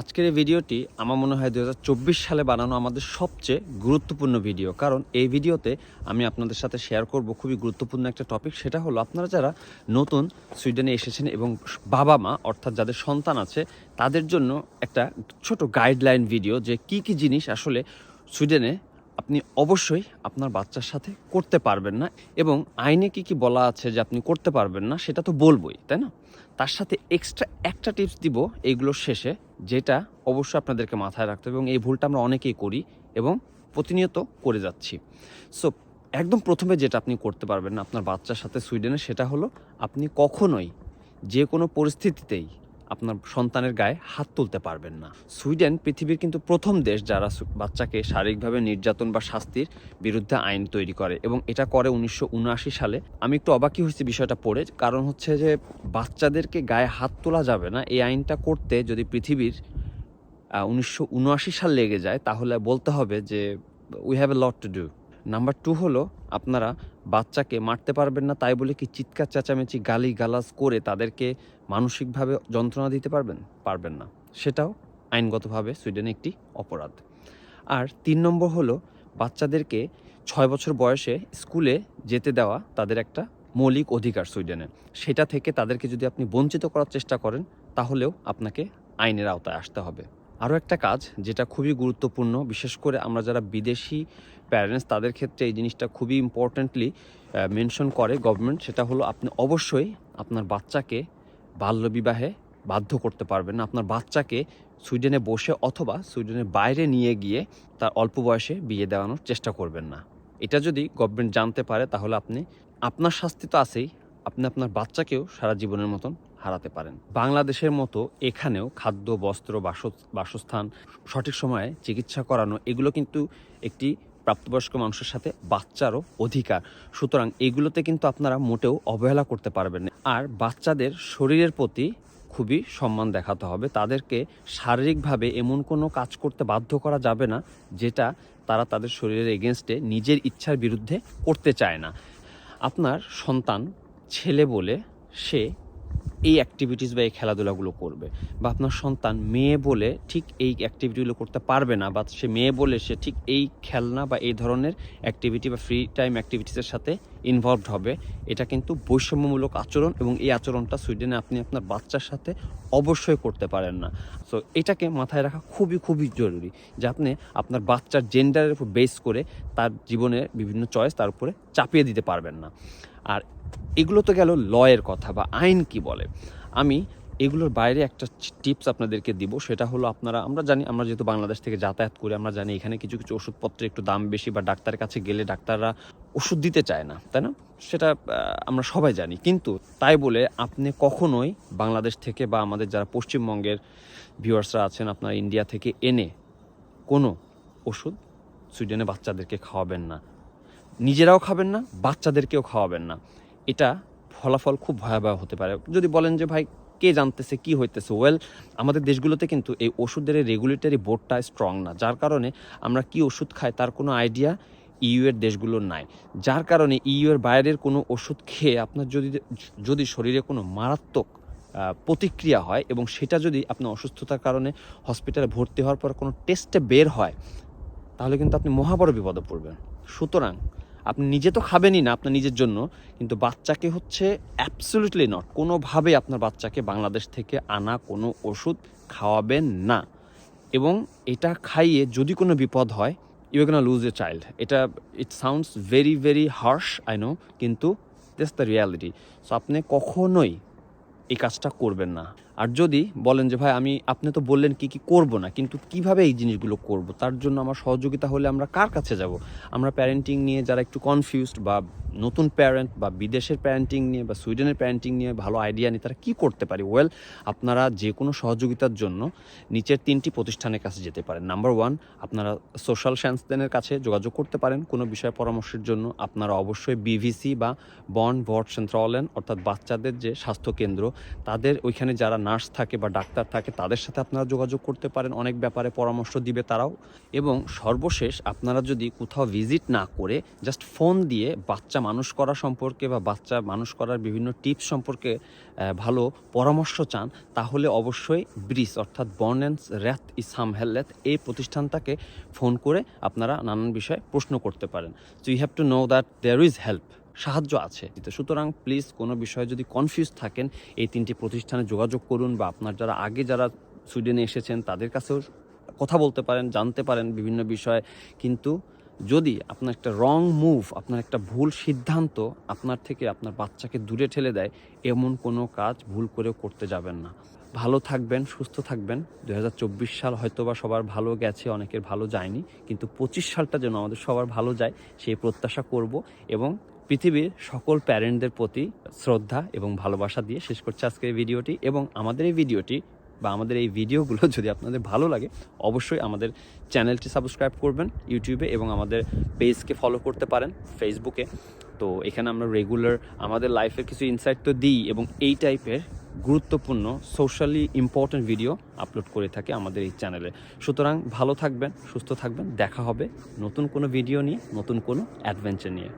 আজকের এই ভিডিওটি আমার মনে হয় দু হাজার চব্বিশ সালে বানানো আমাদের সবচেয়ে গুরুত্বপূর্ণ ভিডিও। কারণ এই ভিডিওতে আমি আপনাদের সাথে শেয়ার করব খুবই গুরুত্বপূর্ণ একটা টপিক সেটা হলো আপনারা যারা নতুন সুইডেনে এসেছেন এবং বাবা মা, অর্থাৎ যাদের সন্তান আছে, তাদের জন্য একটা ছোট গাইডলাইন ভিডিও যে কি কি জিনিস আসলে সুইডেনে আপনি অবশ্যই আপনার বাচ্চার সাথে করতে পারবেন না এবং আইনে কি কি বলা আছে যে আপনি করতে পারবেন না, সেটা তো বলবোই, তাই না? তার সাথে এক্সট্রা একটা টিপস দিব এইগুলোর শেষে, যেটা অবশ্যই আপনাদেরকে মাথায় রাখতে হবে এবং এই ভুলটা আমরা অনেকেই করি এবং প্রতিনিয়ত করে যাচ্ছি। সো একদম প্রথমে যেটা আপনি করতে পারবেন আপনার বাচ্চার সাথে সুইডেনে সেটা হলো আপনি কখনোই যে কোনো পরিস্থিতিতেই আপনার সন্তানের গায়ে হাত তুলতে পারবেন না। সুইডেন পৃথিবীর কিন্তু প্রথম দেশ যারা বাচ্চাকে শারীরিকভাবে নির্যাতন বা শাস্তির বিরুদ্ধে আইন তৈরি করে এবং এটা করে উনিশশো উনআশি সালে। আমি একটু অবাকই হয়েছি বিষয়টা পড়ে। কারণ হচ্ছে যে বাচ্চাদেরকে গায়ে হাত তোলা যাবে না। এই আইনটা করতে যদি পৃথিবীর উনিশশো উনআশি সাল লেগে যায়, তাহলে বলতে হবে যে we have a lot to do number two হলো, আপনারা বাচ্চাকে মারতে পারবেন না তাই বলে কি চিৎকার, চেঁচামেচি গালি গালাজ করে তাদেরকে মানসিকভাবে যন্ত্রণা দিতে পারবেন? পারবেন না। সেটাও আইনগতভাবে সুইডেনে একটি অপরাধ। আর তিন নম্বর হলো, বাচ্চাদেরকে ছয় বছর বয়সে স্কুলে যেতে দেওয়া তাদের একটা মৌলিক অধিকার সুইডেনে। সেটা থেকে তাদেরকে যদি আপনি বঞ্চিত করার চেষ্টা করেন, তাহলেও আপনাকে আইনের আওতায় আসতে হবে। আরও একটা কাজ যেটা খুবই গুরুত্বপূর্ণ, বিশেষ করে আমরা যারা বিদেশি প্যারেন্টস তাদের ক্ষেত্রে এই জিনিসটা খুবই ইম্পর্ট্যান্টলি মেনশন করে গভর্নমেন্ট সেটা হলো আপনি অবশ্যই আপনার বাচ্চাকে বাল্যবিবাহে বাধ্য করতে পারবেন আপনার বাচ্চাকে সুইডেনে বসে অথবা সুইডেনের বাইরে নিয়ে গিয়ে তার অল্প বয়সে বিয়ে দেওয়ানোর চেষ্টা করবেন না। এটা যদি গভর্নমেন্ট জানতে পারে, তাহলে আপনি, আপনার শাস্তি তো আছেই। আপনি আপনার বাচ্চাকেও সারা জীবনের মতন হারাতে পারেন। বাংলাদেশের মতো এখানেও খাদ্য, বস্ত্র বাস- বাসস্থান, সঠিক সময়ে চিকিৎসা করানো, এগুলো কিন্তু একটি প্রাপ্তবয়স্ক মানুষের সাথে বাচ্চারও অধিকার। সুতরাং এগুলোতে কিন্তু আপনারা মোটেও অবহেলা করতে পারবেন না। আর বাচ্চাদের শরীরের প্রতি খুবই সম্মান দেখাতে হবে। তাদেরকে শারীরিকভাবে এমন কোনো কাজ করতে বাধ্য করা যাবে না, যেটা তারা তাদের শরীরের এগেনস্টে নিজের ইচ্ছার বিরুদ্ধে করতে চায় না। আপনার সন্তান, ছেলে বলে সে এই অ্যাক্টিভিটিস বা এই খেলাধুলাগুলো করবে। বা আপনার সন্তান মেয়ে বলে ঠিক এই অ্যাক্টিভিটিগুলো করতে পারবে না, বা সে মেয়ে বলে সে ঠিক এই খেলনা বা এই ধরনের অ্যাক্টিভিটি বা ফ্রি টাইম অ্যাক্টিভিটিসের সাথে ইনভলভড হবে। এটা কিন্তু বৈষম্যমূলক আচরণ এবং এই আচরণটা সুইডেনে আপনি আপনার বাচ্চার সাথে অবশ্যই করতে পারেন না। সো এটাকে মাথায় রাখা খুবই খুবই জরুরি যে আপনি আপনার বাচ্চার জেন্ডারের উপর বেস করে তার জীবনের বিভিন্ন চয়েস তার উপরে চাপিয়ে দিতে পারবেন না। আর এগুলো তো গেল লয়ের কথা বা আইন কি বলে। আমি এগুলোর বাইরে একটা টিপস আপনাদেরকে দিব, সেটা হলো আপনারা, আমরা জানি, আমরা যেহেতু বাংলাদেশ থেকে যাতায়াত করি, আমরা জানি এখানে কিছু কিছু ওষুধপত্রের একটু দাম বেশি বা ডাক্তারের কাছে গেলে ডাক্তাররা ওষুধ দিতে চায় না, তাই না? সেটা আমরা সবাই জানি। কিন্তু তাই বলে আপনি কখনোই বাংলাদেশ থেকে বা আমাদের যারা পশ্চিমবঙ্গের ভিউয়ার্সরা আছেন, আপনার ইন্ডিয়া থেকে এনে কোনো ওষুধ সুইডেনে বাচ্চাদেরকে খাওয়াবেন না। নিজেরাও খাবেন না, বাচ্চাদেরকেও খাওয়াবেন না। এটা ফলাফল খুব ভয়াবহ হতে পারে। যদি বলেন যে, ভাই, কে জানতেছে, কি হইতেছে? ওয়েল আমাদের দেশগুলোতে কিন্তু এই ওষুধের রেগুলেটরি বোর্ডটা স্ট্রং না। যার কারণে আমরা কি ওষুধ খাই তার কোনো আইডিয়া ইউ এর দেশগুলোর নাই। যার কারণে ইউ এর বাইরের কোনো ওষুধ খেয়ে আপনার যদি যদি শরীরে কোনো মারাত্মক প্রতিক্রিয়া হয় এবং সেটা যদি আপনার অসুস্থতার কারণে হসপিটালে ভর্তি হওয়ার পর কোনো টেস্টে বের হয়, তাহলে কিন্তু আপনি মহাবড় বিপদে পড়বেন। সুতরাং আপনি নিজে তো খাবেনই না আপনার নিজের জন্য, কিন্তু বাচ্চাকে হচ্ছে অ্যাবসলিউটলি নট কোনোভাবে আপনার বাচ্চাকে বাংলাদেশ থেকে আনা কোনো ওষুধ খাওয়াবেন না। এবং এটা খাইয়ে যদি কোনো বিপদ হয় you gonna lose a child এটা it sounds very very harsh I know কিন্তু দিস দ্য রিয়ালিটি সো আপনি কখনোই এই কাজটা করবেন না। আর যদি বলেন যে, ভাই, আমি, আপনি তো বললেন কি কি করব না, কিন্তু কীভাবে এই জিনিসগুলো করব? তার জন্য আমার সহযোগিতা হলে আমরা কার কাছে যাব? আমরা প্যারেন্টিং নিয়ে যারা একটু কনফিউজড বা নতুন প্যারেন্ট বা বিদেশের প্যারেন্টিং নিয়ে বা সুইডেনের প্যারেন্টিং নিয়ে ভালো আইডিয়া নিয়ে তারা কী করতে পারে? ওয়েল আপনারা যে কোনো সহযোগিতার জন্য নিচের তিনটি প্রতিষ্ঠানের কাছে যেতে পারেন। নাম্বার ওয়ান আপনারা সোশ্যাল সায়েন্সদের কাছে যোগাযোগ করতে পারেন। কোনো বিষয়ে পরামর্শের জন্য আপনারা অবশ্যই বিভিসি বা বন ভট সেন্ট্রলেন অর্থাৎ বাচ্চাদের যে স্বাস্থ্য কেন্দ্র তাদের ওইখানে যারা নার্স থাকে বা ডাক্তার থাকে, তাদের সাথে আপনারা যোগাযোগ করতে পারেন। অনেক ব্যাপারে পরামর্শ দিবে তারাও। এবং সর্বশেষ আপনারা যদি কোথাও ভিজিট না করে জাস্ট ফোন দিয়ে বাচ্চা মানুষ করা সম্পর্কে বা বাচ্চা মানুষ করার বিভিন্ন টিপস সম্পর্কে ভালো পরামর্শ চান, তাহলে অবশ্যই ব্রিস অর্থাৎ বর্নেন্স র্যাথ ইসাম হেলথ এই প্রতিষ্ঠানটাকে ফোন করে আপনারা নানান বিষয়ে প্রশ্ন করতে পারেন। So you have to know that there is help. সাহায্য আছে। সুতরাং প্লিজ কোনো বিষয়ে যদি কনফিউজ থাকেন, এই তিনটি প্রতিষ্ঠানে যোগাযোগ করুন বা আপনার যারা আগে যারা সুইডেনে এসেছেন, তাদের কাছেও কথা বলতে পারেন, জানতে পারেন বিভিন্ন বিষয়ে। কিন্তু যদি আপনার একটা রং মুভ আপনার একটা ভুল সিদ্ধান্ত আপনার থেকে আপনার বাচ্চাকে দূরে ঠেলে দেয়, এমন কোনো কাজ ভুল করেও করতে যাবেন না। ভালো থাকবেন, সুস্থ থাকবেন। দু হাজার চব্বিশ সাল হয়তো বা সবার ভালো গেছে, অনেকের ভালো যায়নি। কিন্তু পঁচিশ সালটা যেন আমাদের সবার ভালো যায়, সেই প্রত্যাশা করব এবং পৃথিবীর সকল প্যারেন্টদের প্রতি শ্রদ্ধা এবং ভালোবাসা দিয়ে শেষ করছে আজকের এই ভিডিওটি এবং আমাদের এই ভিডিওটি বা আমাদের এই ভিডিওগুলো যদি আপনাদের ভালো লাগে, অবশ্যই আমাদের চ্যানেলটি সাবস্ক্রাইব করবেন ইউটিউবে এবং আমাদের পেজকে ফলো করতে পারেন ফেসবুকে তো এখানে আমরা রেগুলার আমাদের লাইফের কিছু ইনসাইট তো দিই এবং এই টাইপের গুরুত্বপূর্ণ সোশ্যালি ইম্পর্ট্যান্ট ভিডিও আপলোড করে থাকে আমাদের এই চ্যানেলে সুতরাং ভালো থাকবেন, সুস্থ থাকবেন, দেখা হবে নতুন কোনো ভিডিও নিয়ে, নতুন কোনো অ্যাডভেঞ্চার নিয়ে।